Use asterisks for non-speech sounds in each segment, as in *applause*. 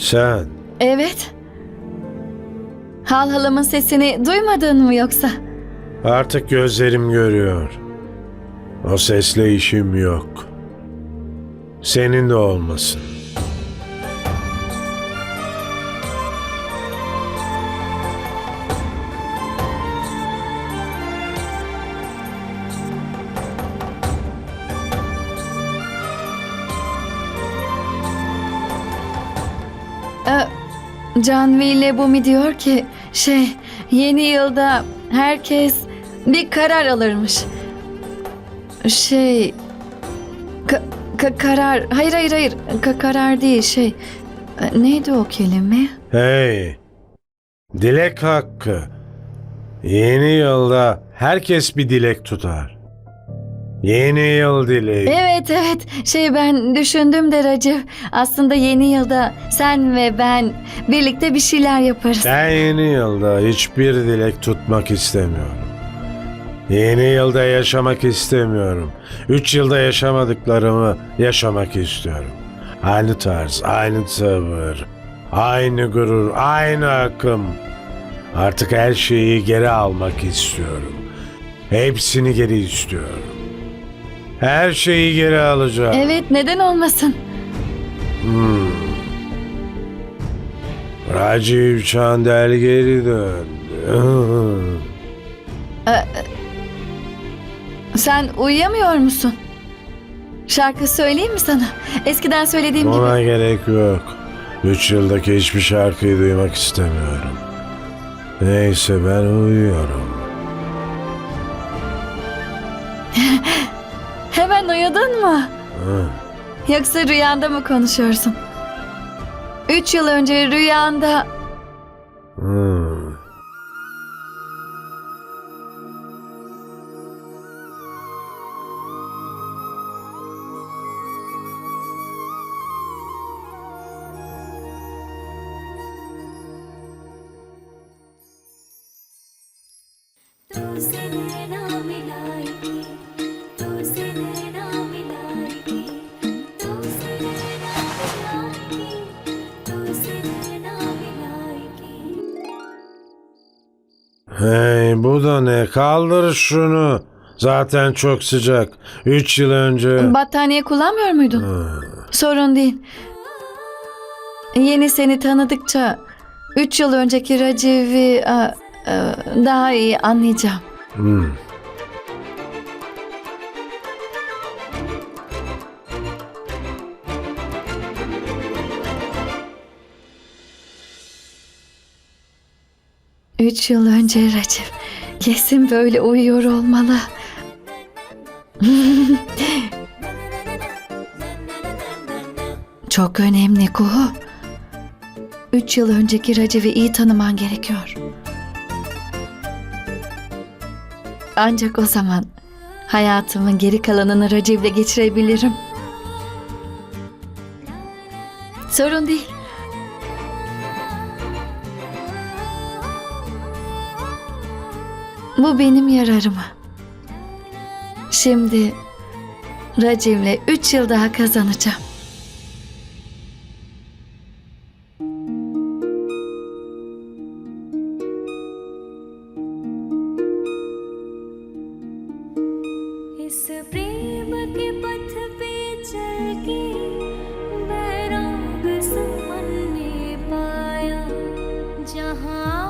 Sen Evet. Hal halamın sesini duymadın mı yoksa? artık gözlerim görüyor. O sesle işim yok. Senin de olmasın. Canvi ile Bumi diyor ki şey yeni yılda herkes bir karar alırmış. Şey ka- ka- karar hayır hayır hayır Ka- karar değil şey e, neydi o kelime? Hey! Dilek hakkı. Yeni yılda herkes bir dilek tutar. Yeni yıl dileği. Evet evet şey ben düşündüm de Racif aslında yeni yılda sen ve ben birlikte bir şeyler yaparız. Ben yeni yılda hiçbir dilek tutmak istemiyorum. Yeni yılda yaşamak istemiyorum. Üç yılda yaşamadıklarımı yaşamak istiyorum. Aynı tarz, aynı tavır, aynı gurur, aynı akım. Artık her şeyi geri almak istiyorum. Hepsini geri istiyorum. Her şeyi geri alacağım. Evet neden olmasın? Hmm. Raciv Chandel geri döndü. Sen uyuyamıyor musun? Şarkı söyleyeyim mi sana? Eskiden söylediğim gibi. Ona gerek yok. Üç yıldaki hiçbir şarkıyı duymak istemiyorum. Neyse ben uyuyorum. Hı. Yoksa rüyanda mı konuşuyorsun? Üç yıl önce rüyanda... Hı. Hey bu da ne? Kaldır şunu. Zaten çok sıcak. Üç yıl önce... Battaniye kullanmıyor muydun? Sorun değil. Yeni seni tanıdıkça üç yıl önceki Raciv'i a, daha iyi anlayacağım. Hı. Üç yıl önce Recep. Kesin böyle uyuyor olmalı. Çok önemli Kuhu. Üç yıl önceki Recep'i iyi tanıman gerekiyor. Ancak o zaman hayatımın geri kalanını Recep'le geçirebilirim. Sorun değil. Bu benim yararıma. Şimdi Racim'le üç yıl daha kazanacağım. जहाँ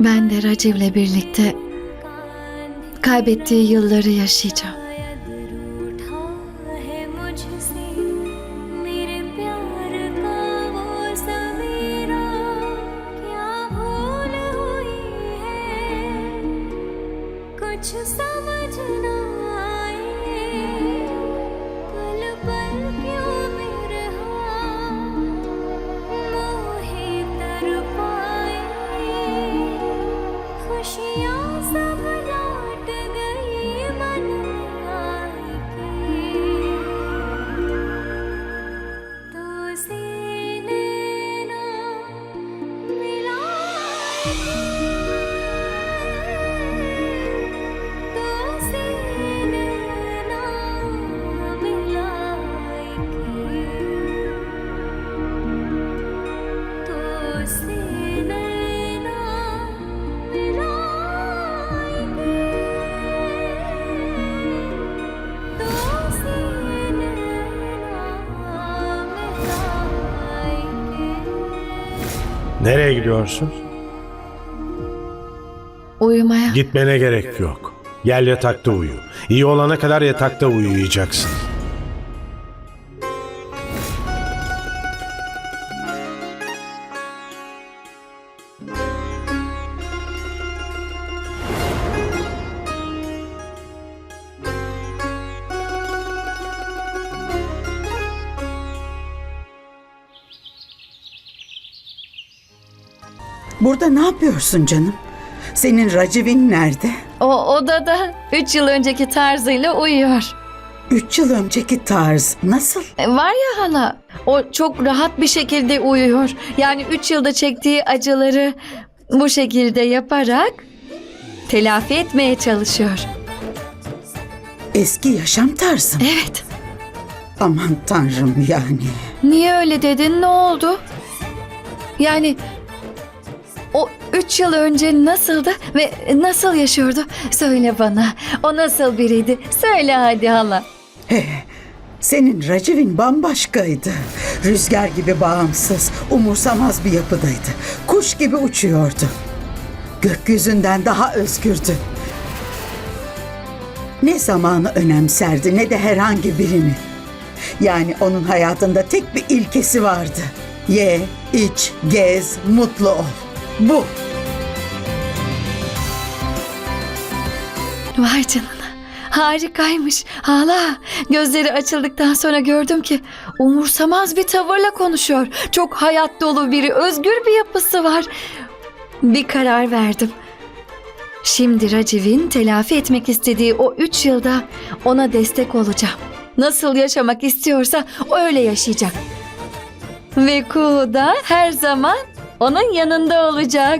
Ben de Raciv'le birlikte कांधे kaybettiği yılları yaşayacağım. शायद रूठा है मुझसे मेरे प्यार का वो सवेरा क्या भूल हुई है कुछ समझ ना आए Nereye gidiyorsun? Uyumaya. Gitmene gerek yok. Gel yatakta uyu. İyi olana kadar yatakta uyuyacaksın. Burada ne yapıyorsun canım? Senin Racivin nerede? O odada 3 yıl önceki tarzıyla uyuyor. Üç yıl önceki tarz nasıl? E, Var ya hala, o çok rahat bir şekilde uyuyor. Yani 3 yılda çektiği acıları bu şekilde yaparak telafi etmeye çalışıyor. Eski yaşam tarzı. Evet. Aman tanrım yani. Niye öyle dedin? Ne oldu? Yani o üç yıl önce nasıldı ve nasıl yaşıyordu? Söyle bana. O nasıl biriydi? Söyle hadi hala. He, senin Racivin bambaşkaydı. Rüzgar gibi bağımsız, umursamaz bir yapıdaydı. Kuş gibi uçuyordu. Gökyüzünden daha özgürdü. Ne zamanı önemserdi ne de herhangi birini. Yani onun hayatında tek bir ilkesi vardı. Ye, iç, gez, mutlu ol. Bu. Vay canına. Harikaymış. Hala gözleri açıldıktan sonra gördüm ki umursamaz bir tavırla konuşuyor. Çok hayat dolu biri, özgür bir yapısı var. Bir karar verdim. Şimdi Raciv'in telafi etmek istediği o üç yılda ona destek olacağım. Nasıl yaşamak istiyorsa öyle yaşayacak. Ve Kuğu da her zaman onun yanında olacak.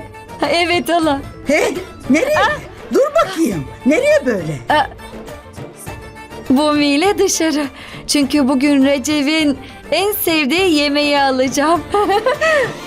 Evet hala. Hey, nereye? Dur bakayım. Nereye böyle? Bumi ile dışarı. Çünkü bugün Recep'in en sevdiği yemeği alacağım. *laughs*